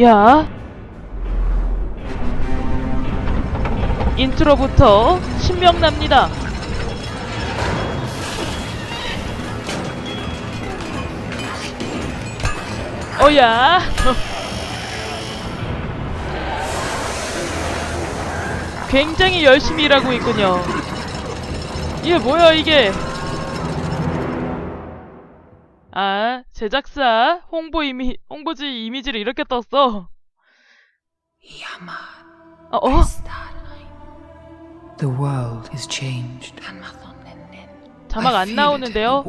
야. 인트로부터 신명납니다. 어야. 굉장히 열심히 일하고 있군요. 이게 뭐야 이게? 아 제작사 홍보 이미 홍보지 이미지를 이렇게 떴어. 어? 어? The world is changed. 자막 안 나오는데요.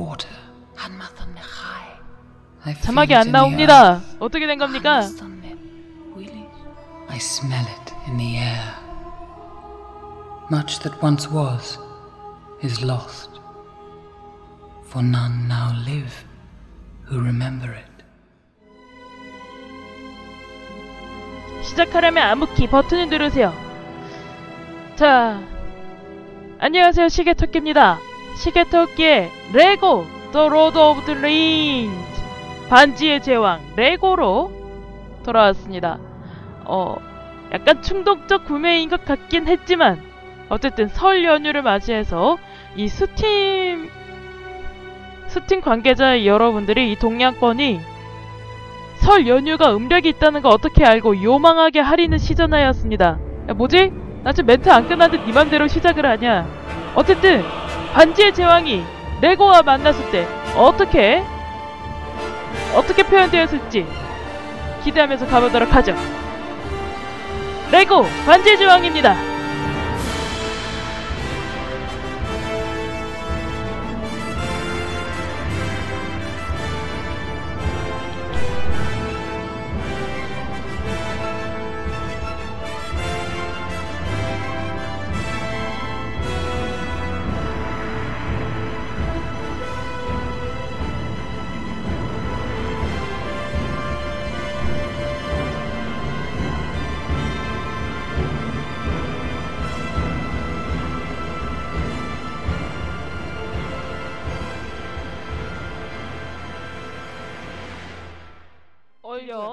자막이 안 in the 나옵니다. 어떻게 된 겁니까? I smell it in the air. Much that once was is lost. For none now live who remember it. 시작하려면 암흑키 버튼을 누르세요. 자, 안녕하세요 시계토끼입니다. 시계토끼의 레고 The Lord of the Rings 반지의 제왕 레고로 돌아왔습니다. 어, 약간 충동적 구매인 것 같긴 했지만 어쨌든 설 연휴를 맞이해서 이 스팀 스팀 관계자 여러분들이 이 동양권이 설 연휴가 음력이 있다는 거 어떻게 알고 요망하게 할인을 시전하였습니다. 야 뭐지? 나 지금 멘트 안 끝났는데 네 맘대로 시작을 하냐? 어쨌든 반지의 제왕이 레고와 만났을 때 어떻게 어떻게 표현되었을지 기대하면서 가보도록 하죠. 레고 반지의 제왕입니다.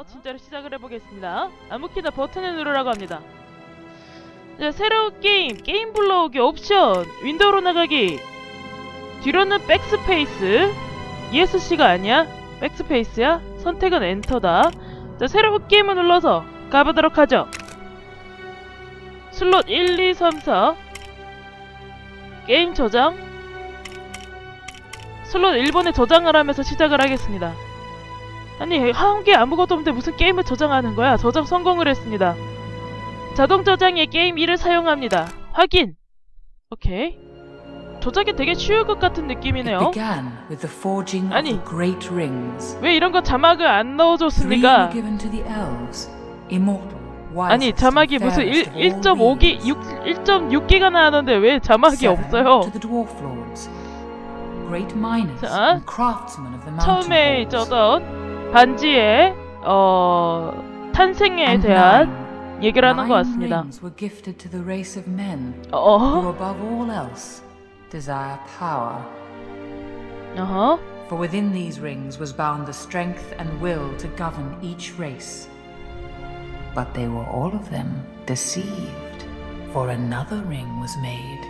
진짜로 시작을 해보겠습니다. 아무키나 버튼을 누르라고 합니다. 자, 새로운 게임, 게임 불러오기 옵션, 윈도우로 나가기, 뒤로는 백스페이스, ESC가 아니야? 백스페이스야? 선택은 엔터다. 자, 새로운 게임을 눌러서 가보도록 하죠. 슬롯 1, 2, 3, 4 게임 저장 슬롯 1번에 저장을 하면서 시작을 하겠습니다. 아니 한 게 아무것도 없는데 무슨 게임을 저장하는 거야? 저장 성공을 했습니다. 자동 저장에 게임 1을 사용합니다. 확인. 오케이. 조작이 되게 쉬울 것 같은 느낌이네요. 아니. 왜 이런 거 자막을 안 넣어줬습니까? 아니 자막이 무슨 1, fairest of all 1.5기, beings. 6, 1.6기가 나왔는데 왜 자막이 없어요? 자, 처음에. 있었던 반지의 어 탄생에 And 대한 nine, 얘기를 하는 것 nine 같습니다. rings were gifted to the race of men who, 어, above all else, desire power. 어허, For within these rings was bound the strength and will to govern each race. But they were all of them deceived, for another ring was made.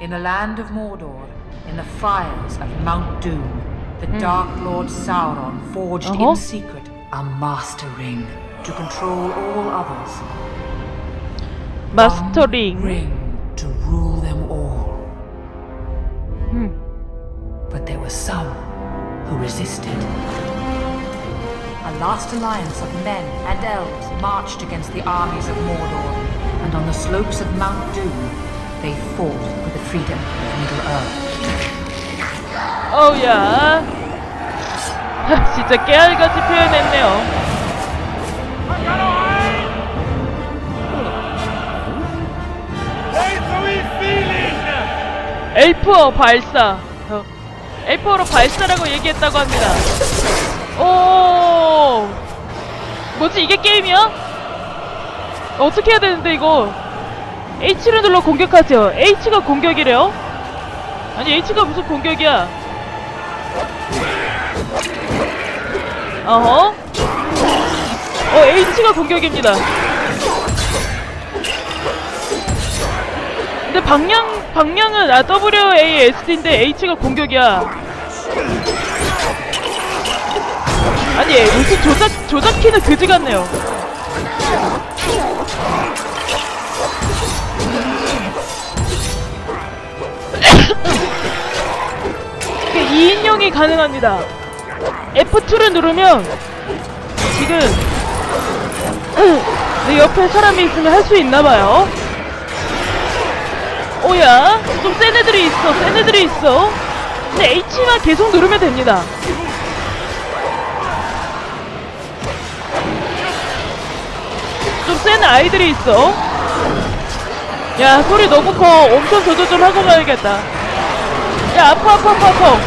In the land of Mordor, in the fires of Mount Doom, the mm. Dark Lord Sauron forged uh -huh. in uh-huh. secret a master ring to control all others. Master ring. ring. to rule them all. Hmm. But there were some who resisted. A last alliance of men and elves marched against the armies of Mordor, and on the slopes of Mount Doom, they fought for the freedom of Middle-earth. 어우야. 하, 진짜 깨알같이 표현했네요. 엘프어 발사. 어, 엘프어로 발사라고 얘기했다고 합니다. 오. 뭐지 이게 게임이야? 어떻게 해야 되는데 이거? H를 눌러 공격하세요. H가 공격이래요? 아니 H가 무슨 공격이야? 어허? H가 공격입니다. 근데 방향 방향은 아 WASD인데 H가 공격이야. 아니 무슨 조작 조작키는 그지 같네요. 이게 2인용이 가능합니다. F2를 누르면 지금 내 옆에 사람이 있으면 할 수 있나봐요. 오야, 좀 센 애들이 있어, 센 애들이 있어. 근데 H만 계속 누르면 됩니다. 좀 센 아이들이 있어. 야, 소리 너무 커. 엄청 조절 좀 하고 가야겠다. 야, 아파, 아파, 아파, 아파.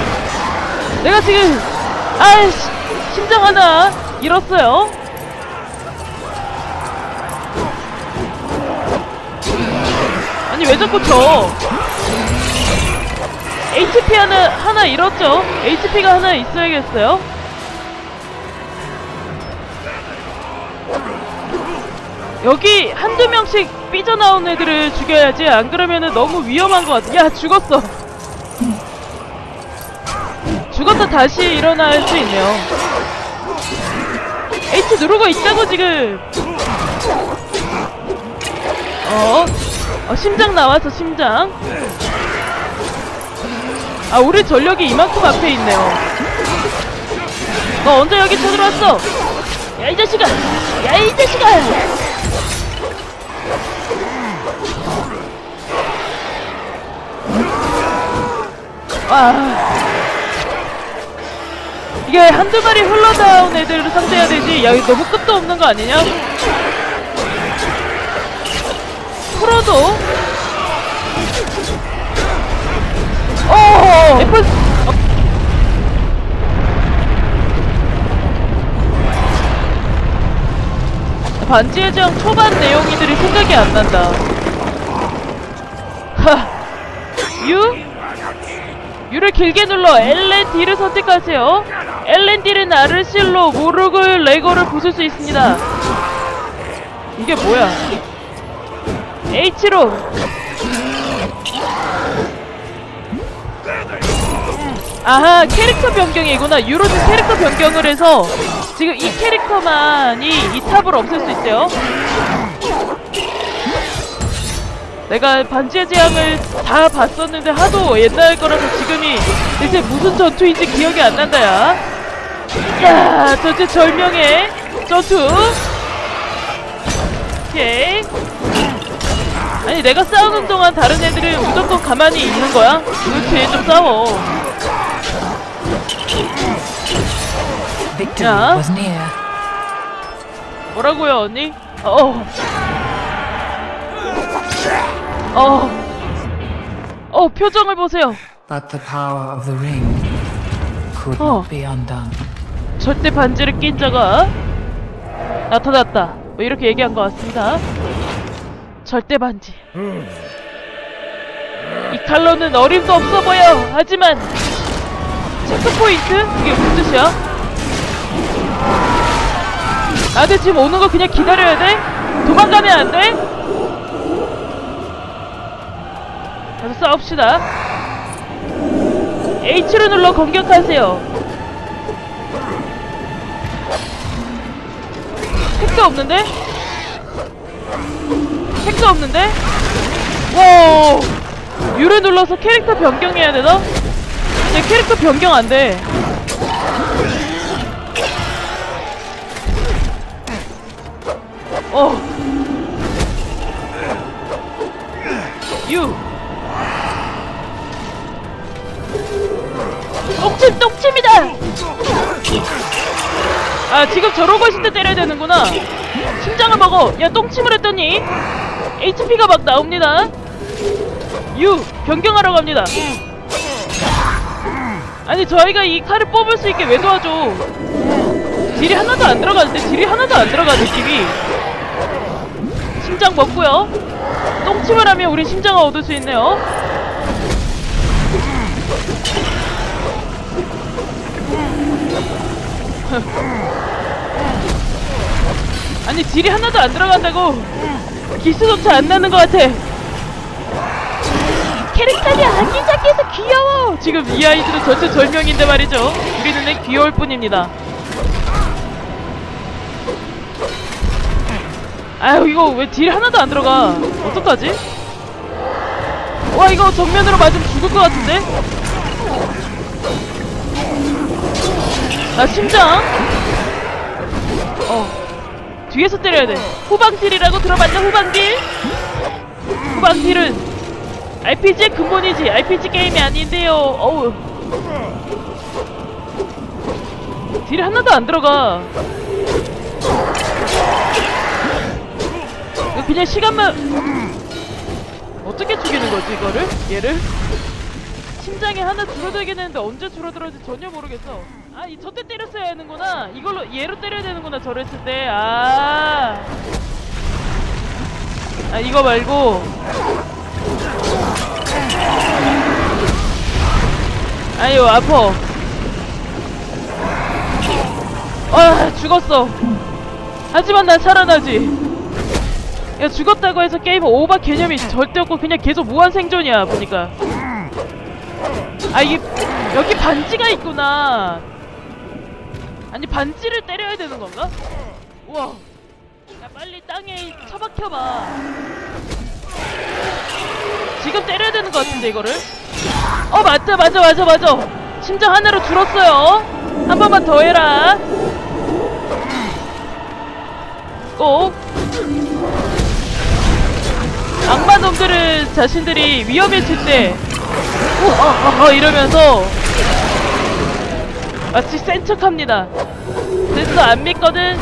내가 지금, 아이씨, 심장 하나 잃었어요. 아니, 왜 자꾸 쳐? HP 하나, 하나 잃었죠? HP가 하나 있어야겠어요? 여기 한두 명씩 삐져나온 애들을 죽여야지 안 그러면은 너무 위험한 것 같아 야 죽었어 죽었다 다시 일어날 수 있네요. H 누르고 있다고 지금. 어, 어 심장 나왔어 심장. 아 우리 전력이 이만큼 앞에 있네요. 너 언제 여기 쳐들어왔어? 야 이 자식아! 야 이 자식아! 아 이게 한두 마리 흘러나온 애들을 상대해야 되지 야 이거 너무 끝도 없는 거 아니냐? 프로도 어 F 어. 반지의 제왕 초반 내용이들이 생각이 안 난다 하 유? 유를 길게 눌러 LND를 선택하세요. LND는 아르실로, 모르글, 레고를 부술 수 있습니다. 이게 뭐야? H로 아하 캐릭터 변경이구나 유로는 캐릭터 변경을 해서 지금 이 캐릭터만이 이 탑을 없앨 수 있대요 내가 반지의 제왕을 다 봤었는데 하도 옛날 거라서 지금이 대체 무슨 전투인지 기억이 안 난다 야. 야, 저제 절명의 전투. 오케이. 아니 내가 싸우는 동안 다른 애들은 무조건 가만히 있는 거야? 그렇지, 좀 싸워. Near. 뭐라고요, 언니? 어. 어. 어, 표정을 보세요. But the power of the ring could not be undone. 절대 반지를 낀 자가 나타났다. 뭐 이렇게 얘기한 것 같습니다. 절대 반지. 이 칼로는 어림도 없어 보여. 하지만 체크 포인트? 이게 무슨 뜻이야? 나한테 지금 오는 거 그냥 기다려야 돼? 도망가면 안 돼? 가서 싸웁시다. H를 눌러 공격하세요. 택도 없는데? 택도 없는데? 와 유를 눌러서 캐릭터 변경해야 되나? 내 캐릭터 변경 안 돼. 어. 유. 아 지금 저러고 있을 때 때려야 되는구나. 심장을 먹어. 야 똥침을 했더니 HP가 막 나옵니다. 유 변경하러 갑니다. 아니 저희가 이 칼을 뽑을 수 있게 왜 도와줘 딜이 하나도 안 들어가는데 딜이 하나도 안 들어가 느낌이. 심장 먹고요. 똥침을 하면 우리 심장을 얻을 수 있네요 아니 딜이 하나도 안 들어간다고. 기스조차 안 나는 것 같아. 캐릭터이 아기자기해서 귀여워. 지금 이 아이들은 전체 절명인데 말이죠. 우리 눈엔 귀여울 뿐입니다. 아유 이거 왜 딜 하나도 안 들어가? 어떡하지? 와 이거 정면으로 맞으면 죽을 것 같은데? 나 심장? 어 뒤에서 때려야 돼 후방딜이라고 들어봤냐 후방딜? 후방딜은 RPG의 근본이지 RPG 게임이 아닌데요 어우 딜 하나도 안 들어가 그냥 시간만 어떻게 죽이는 거지 이거를? 얘를? 심장이 하나 줄어들긴 했는데 언제 줄어들었는지 전혀 모르겠어 아 이 저때 때렸어야 하는구나. 이걸로 얘로 때려야 되는구나 저를 했을 때 아. 아 이거 말고. 아유 아파. 아 죽었어. 하지만 난 살아나지. 야 죽었다고 해서 게임 오버 개념이 절대 없고 그냥 계속 무한 생존이야 보니까. 아 이게 여기 반지가 있구나 아니 반지를 때려야 되는 건가? 우와. 야 빨리 땅에 처박혀봐. 지금 때려야 되는 것 같은데 이거를? 어 맞다 맞아 맞아 맞아. 심장 하나로 줄었어요. 한 번만 더 해라. 꼭 악마 놈들은 자신들이 위험해질 때 어, 어, 어, 이러면서 마치 센 척합니다. 됐어 안 믿거든.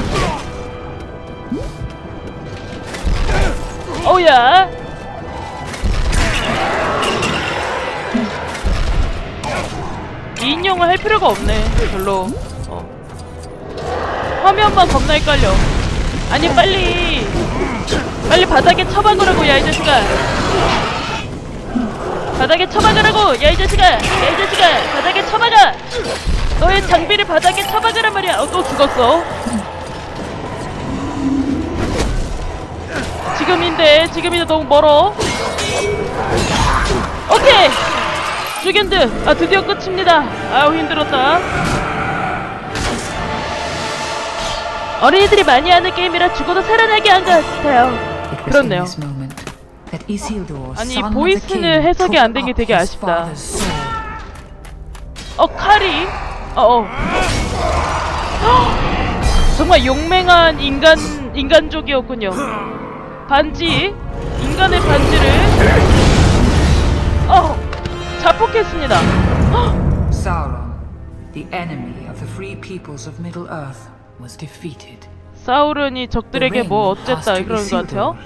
이 인용을 할 필요가 없네. 별로. 어. 화면만 겁나 헷갈려. 아니 빨리 빨리 바닥에 처박으라고 야 이 자식아 바닥에 처박으라고 야 이 자식아 야 이 자식아 바닥에 처박아 너의 장비를 바닥에 처박으란 말이야. 어 또 죽었어. 지금인데 지금인데 너무 멀어. 오케이! 주겐드 아 드디어 끝입니다. 아우 힘들었다. 어린이들이 많이 하는 게임이라 죽어도 살아나게 한 것 같아요. 그렇네요. 아니, 보이스는 해석이 안 된 게 되게 아쉽다. 어 칼이 어어 정말 용맹한 인간 인간족이었군요 반지 인간의 반지를 어 자폭했습니다 헉! Sauron, the enemy of the free peoples of Middle Earth, was defeated. 사우른이 적들에게 뭐 어쨌다 그러는 것 같아요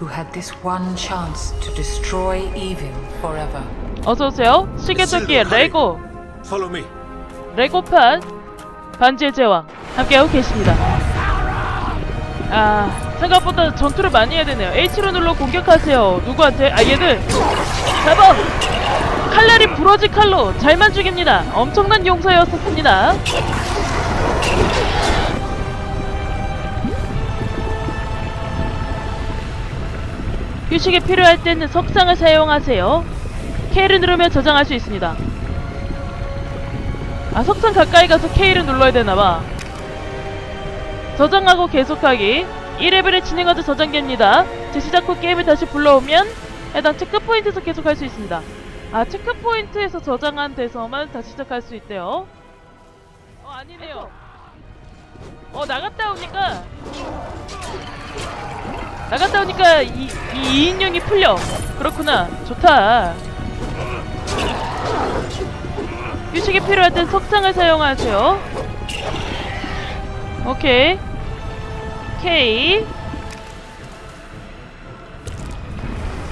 who had this one chance to destroy evil forever. 어서 오세요 시계토끼의 레고 Follow me. 레고판 반지의 제왕 함께하고 계십니다. 아 생각보다 전투를 많이 해야 되네요. H로 눌러 공격하세요. 누구한테? 아 얘들 잡아! 칼날이 부러질 칼로 잘만 죽입니다. 엄청난 용사였었습니다. 휴식이 필요할 때는 석상을 사용하세요. K를 누르면 저장할 수 있습니다. 아 석상 가까이 가서 K를 눌러야 되나봐. 저장하고 계속하기. 1레벨의 진행하도 저장됩니다. 재시작 후 게임을 다시 불러오면 해당 체크포인트에서 계속할 수 있습니다. 아 체크포인트에서 저장한 데서만 다시 시작할 수 있대요. 어 아니네요. 어 나갔다 오니까. 나갔다 오니까 이, 이 2인용이 풀려. 그렇구나. 좋다 휴식이 필요할 땐 석상을 사용하세요. 오케이. K.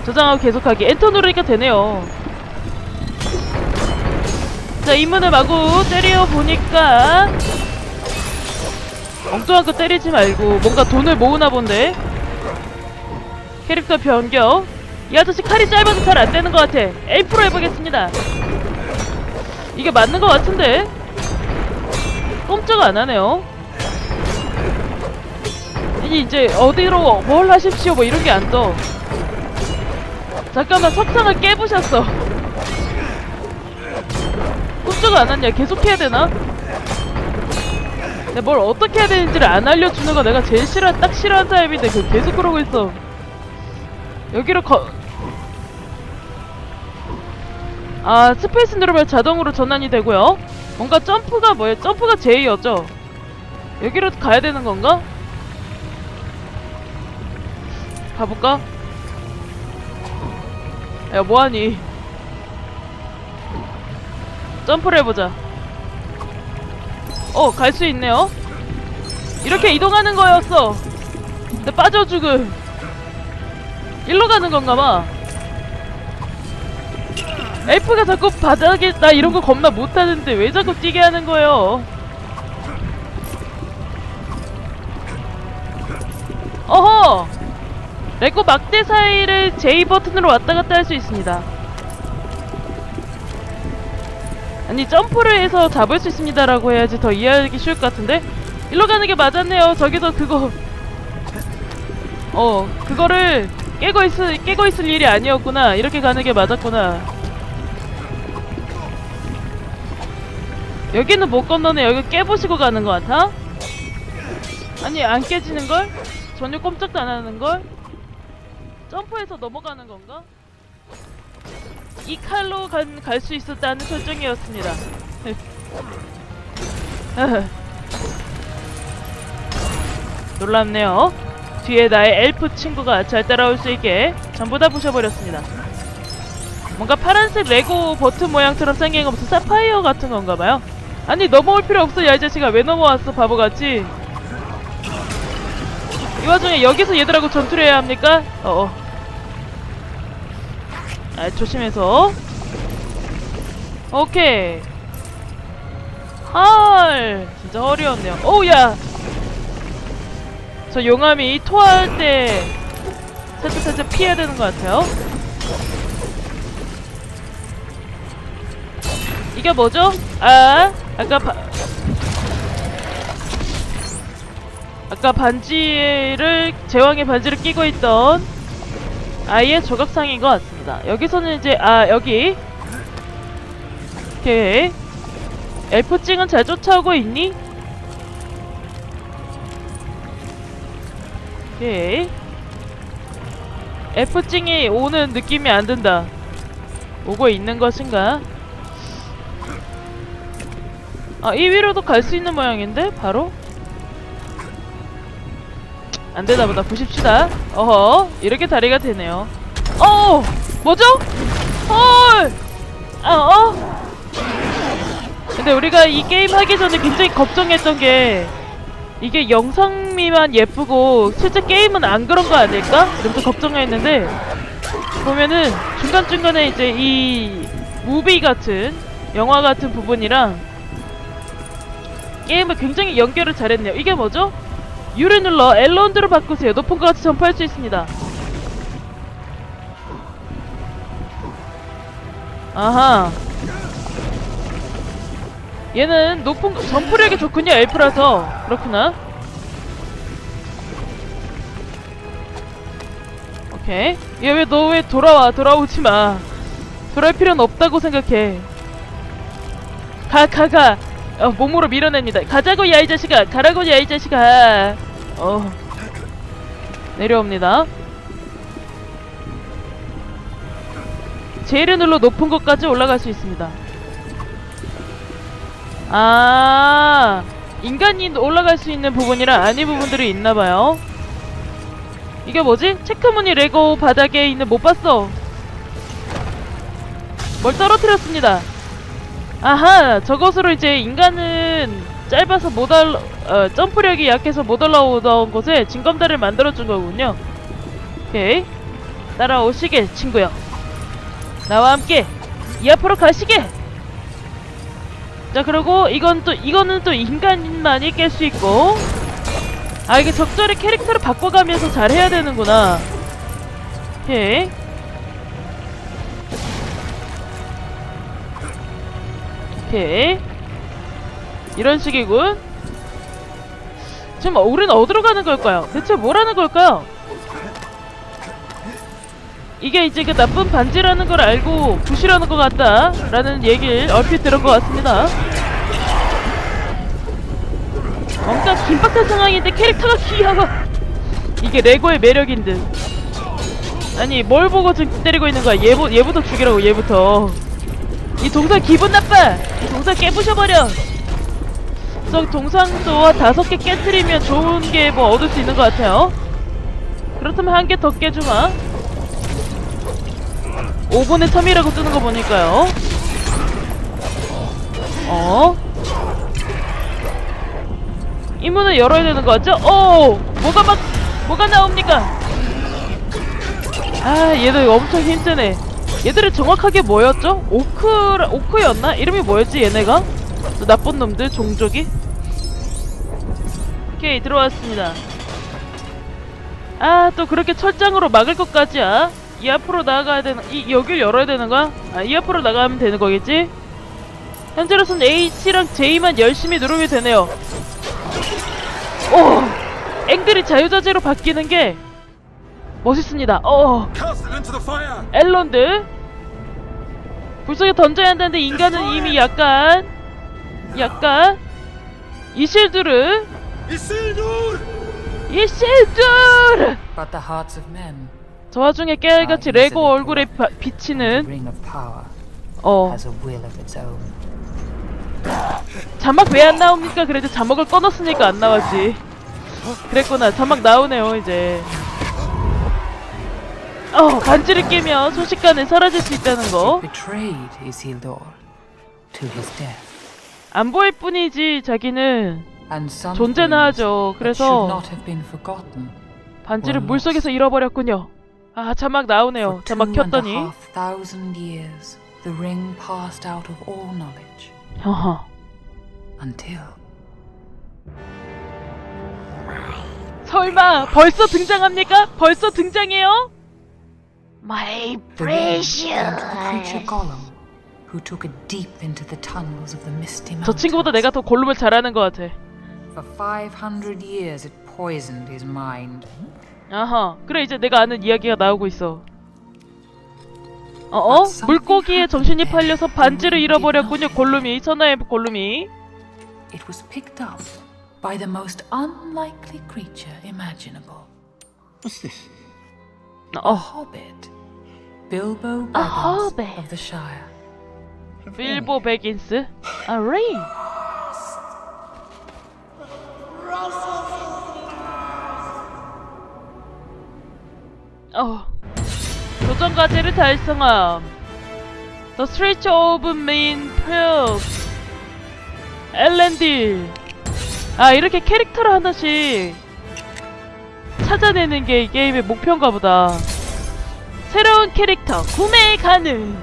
저장하고 계속하기. 엔터 누르니까 되네요. 자, 입문을 마구 때려 보니까 엉뚱한 거 때리지 말고 뭔가 돈을 모으나 본데. 캐릭터 변경. 이 아저씨 칼이 짧아서 잘 안 되는 것 같아. A프로 해보겠습니다. 이게 맞는 것 같은데? 꼼짝 안 하네요. 아니 이제 어디로 뭘 하십시오 뭐 이런 게 안 떠. 잠깐만 석상을 깨부셨어. 꿈쩍 안 왔냐? 계속 해야 되나? 내가 뭘 어떻게 해야 되는지를 안 알려주는 거 내가 제일 싫어 딱 싫어하는 타입인데 그 계속 그러고 있어. 여기로 거. 아 스페이스 누르면 자동으로 전환이 되고요. 뭔가 점프가 뭐예요? 점프가 J였죠. 여기로 가야 되는 건가? 가볼까? 야 뭐하니? 점프를 해보자. 어, 갈 수 있네요. 이렇게 이동하는 거였어. 근데 빠져 죽을. 일로 가는 건가 봐. 엘프가 자꾸 바닥에 나 이런 거 겁나 못하는데 왜 자꾸 뛰게 하는 거예요? 어허! 레고 막대 사이를 J 버튼으로 왔다 갔다 할 수 있습니다. 아니 점프를 해서 잡을 수 있습니다라고 해야지 더 이해하기 쉬울 것 같은데? 일로 가는 게 맞았네요. 저기서 그거 어 그거를 깨고 있을 깨고 있을 일이 아니었구나. 이렇게 가는 게 맞았구나. 여기는 못 건너네. 여기 깨부시고 가는 것 같아? 아니 안 깨지는 걸? 전혀 꼼짝도 안 하는 걸? 점프해서 넘어가는 건가? 이 칼로 갈 수 있었다는 설정이었습니다. 놀랍네요. 뒤에 나의 엘프 친구가 잘 따라올 수 있게 전부 다 부셔버렸습니다. 뭔가 파란색 레고 버튼 모양처럼 생긴 거 무슨 사파이어 같은 건가 봐요. 아니 넘어올 필요 없어 야이 자식아. 왜 넘어왔어 바보같이? 이 와중에 여기서 얘들하고 전투를 해야 합니까? 어어. 아 조심해서. 오케이. 헐 진짜 어려웠네요. 오우야. 저 용암이 토할 때 살짝 살짝 피해야 되는 것 같아요. 이게 뭐죠? 아 아까 바... 아까 반지를 제왕의 반지를 끼고 있던 아이의 조각상인 것 같습니다. 여기서는 이제 아 여기 오케이 엘프찡은 잘 쫓아오고 있니? 오케이 엘프찡이 오는 느낌이 안 든다. 오고 있는 것인가? 아, 이 위로도 갈 수 있는 모양인데? 바로? 안 되나 보다. 보십시다. 어허. 이렇게 다리가 되네요. 어! 뭐죠? 헐! 아, 어? 근데 우리가 이 게임 하기 전에 굉장히 걱정했던 게 이게 영상미만 예쁘고 실제 게임은 안 그런 거 아닐까? 이러면서 걱정했는데 보면은 중간중간에 이제 이 무비 같은 영화 같은 부분이랑 게임을 굉장히 연결을 잘했네요. 이게 뭐죠? U를 눌러 엘런드로 바꾸세요. 높은 것 같이 점프할 수 있습니다. 아하. 얘는 높은 거- 점프력이 좋군요. 엘프라서 그렇구나. 오케이. 얘 왜 너 왜 돌아와? 돌아오지 마. 돌아올 필요는 없다고 생각해. 가, 가, 가. 어, 몸으로 밀어냅니다. 가자고 야이 자식아. 가라고 야이 자식아. 어. 내려옵니다. 제일을 눌러 높은 곳까지 올라갈 수 있습니다. 아, 인간이 올라갈 수 있는 부분이랑 아닌 부분들이 있나봐요. 이게 뭐지? 체크무늬 레고 바닥에 있는 못 봤어. 뭘 떨어뜨렸습니다. 아하, 저것으로 이제 인간은 짧아서 못 올라, 어, 점프력이 약해서 못 올라오던 곳에 징검다리를 만들어준 거군요. 오케이. 따라오시게, 친구요. 나와 함께 이 앞으로 가시게. 자, 그리고 이건 또 이거는 또 인간만이 깰 수 있고. 아, 이게 적절히 캐릭터를 바꿔가면서 잘 해야 되는구나. 오케이. 오케이. 이런 식이군. 지금 우리는 어디로 가는 걸까요? 대체 뭐라는 걸까요? 이게 이제 그 나쁜 반지라는 걸 알고 부시라는 것 같다 라는 얘기를 얼핏 들은 것 같습니다 뭔가 긴박한 상황인데 캐릭터가 귀여워 이게 레고의 매력인 듯 아니 뭘 보고 지금 때리고 있는 거야 얘부, 얘부터 죽이라고 얘부터 이 동상 기분 나빠 이 동상 깨부셔버려 저 동상도 다섯 개 깨트리면 좋은 게 뭐 얻을 수 있는 것 같아요 그렇다면 한 개 더 깨주마 5분의 3이라고 뜨는 거 보니까요 어? 이 문을 열어야 되는 거 같죠? 오! 뭐가 막 뭐가 나옵니까? 아 얘들 엄청 힘드네 얘들은 정확하게 뭐였죠? 오크 오크였나? 이름이 뭐였지 얘네가? 저 나쁜 놈들 종족이? 오케이 들어왔습니다 아 또 그렇게 철장으로 막을 것까지야 이 앞으로 나가야 되는 이 여길 열어야 되는 거야? 아 이 앞으로 나가면 되는 거겠지? 현재로선 H랑 J만 열심히 누르면 되네요 오! 앵글이 자유자재로 바뀌는 게 멋있습니다 어! 앨런드 불 속에 던져야 한다는데 인간은 이미 약간 약간 이실두르! 이실두르 men, 저 와중에 깨알같이 레고 얼굴에 바- 비치는 어. 자막 왜 안 나옵니까? 그래도 자막을 꺼놨으니까 안 나왔지. 그랬구나. 자막 나오네요 이제 어 반지를 끼면 순식간에 사라질 수 있다는 거. 안 보일 뿐이지 자기는 things 하죠 그래서. 반지를 물속에서 잃어버렸군요 아 자막 나오네요 자막 켰더니 until 설마 벌써 등장합니까? 벌써 등장해요? My Gollum, who took it deep into the tunnels of the misty 저 친구보다 mountains. 내가 더 골룸을 잘하는 것 같아 For 500 years, it poisoned his mind. 아하 그래 이제 내가 아는 이야기가 나오고 있어 어어? 물고기에 정신이 팔려서 반지를 잃어버렸군요 골룸이 천하의 골룸이 It was picked up by the most unlikely creature imaginable. What's this? A 어 hobbit. Bilbo Baggins hobbit. of the Shire. 빌보 베긴스 아 레이 어 도전 과제를 달성함 The Street of Main Pills 엘렌딜 아 이렇게 캐릭터를 하나씩 찾아내는 게 이 게임의 목표인가 보다 새로운 캐릭터 구매 가능.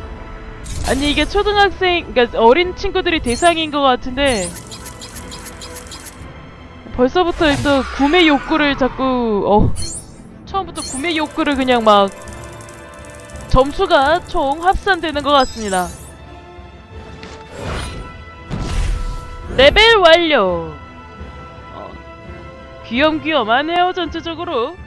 아니 이게 초등학생 그러니까 어린 친구들이 대상인 것 같은데 벌써부터 일단 구매 욕구를 자꾸 어 처음부터 구매 욕구를 그냥 막 점수가 총 합산되는 것 같습니다. 레벨 완료. 어, 귀염귀염하네요 전체적으로